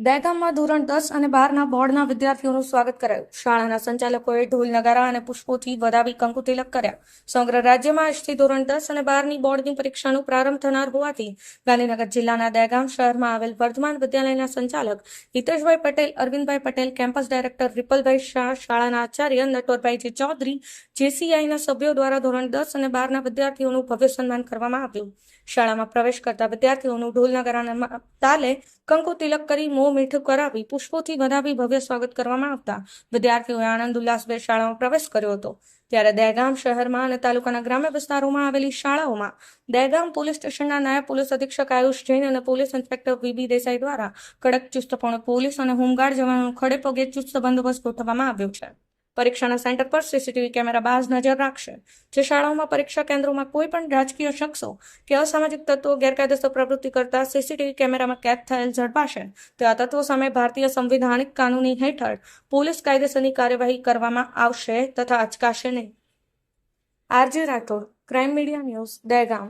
દહેગામમાં ધોરણ દસ અને બારના બોર્ડના વિદ્યાર્થીઓનું સ્વાગત કરાયું. શાળાના સંચાલકોએ ઢોલ નગારા અને પુષ્પોથી વધાવી કંકુ તિલક કર્યા. સમગ્ર રાજ્યમાં આજથી ધોરણ દસ અને બારની બોર્ડની પરીક્ષાનો પ્રારંભ થનાર હોવાથી ગાંધીનગર જિલ્લાના દહેગામ શહેરમાં આવેલ વર્ધમાન વિદ્યાલયના સંચાલક હિતેશભાઈ પટેલ, અરવિંદભાઈ પટેલ, કેમ્પસ ડાયરેક્ટર રિપલભાઈ શાહ, શાળાના આચાર્ય નટવરભાઈજી ચૌધરી, જેસીઆઈના સભ્યો દ્વારા ધોરણ દસ અને બારના વિદ્યાર્થીઓનું ભવ્ય સન્માન કરવામાં આવ્યું. શાળામાં પ્રવેશ કરતા વિદ્યાર્થીઓનું ઢોલ નગારાના તાલે કંકુ તિલક કરી મોં મીઠું કરાવી, પુષ્પોથી વધાવી ભવ્ય સ્વાગત કરવામાં આવતા વિદ્યાર્થીઓએ આનંદ ઉલ્લાસભેર શાળામાં પ્રવેશ કર્યો હતો. ત્યારે દહેગામ શહેરમાં અને તાલુકાના ગ્રામ્ય વિસ્તારોમાં આવેલી શાળાઓમાં દહેગામ પોલીસ સ્ટેશનના નાયબ પોલીસ અધિક્ષક આયુષ જૈન અને પોલીસ ઇન્સ્પેક્ટર વીબી દેસાઈ દ્વારા કડક ચુસ્તપણે પોલીસ અને હોમગાર્ડ જવાનો ખડે પગે ચુસ્ત બંદોબસ્ત ગોઠવવામાં આવ્યો છે. પરીક્ષાના સેન્ટર પર સીસીટીવી કેમેરા બાજ નજર રાખશે. જે શાળાઓમાં પરીક્ષા કેન્દ્રોમાં કોઈ પણ રાજકીય શખ્સો કે અસામાજિક તત્વો ગેરકાયદેસર પ્રવૃત્તિ કરતા સીસીટીવી કેમેરામાં કેદ થયેલ ઝડપાશે. તેવા તત્વો સામે ભારતીય સંવિધાનિક કાનૂની હેઠળ પોલીસ કાયદેસરની કાર્યવાહી કરવામાં આવશે તથા અચકાશે નહીં. RJ Rathod crime media news Dehgam.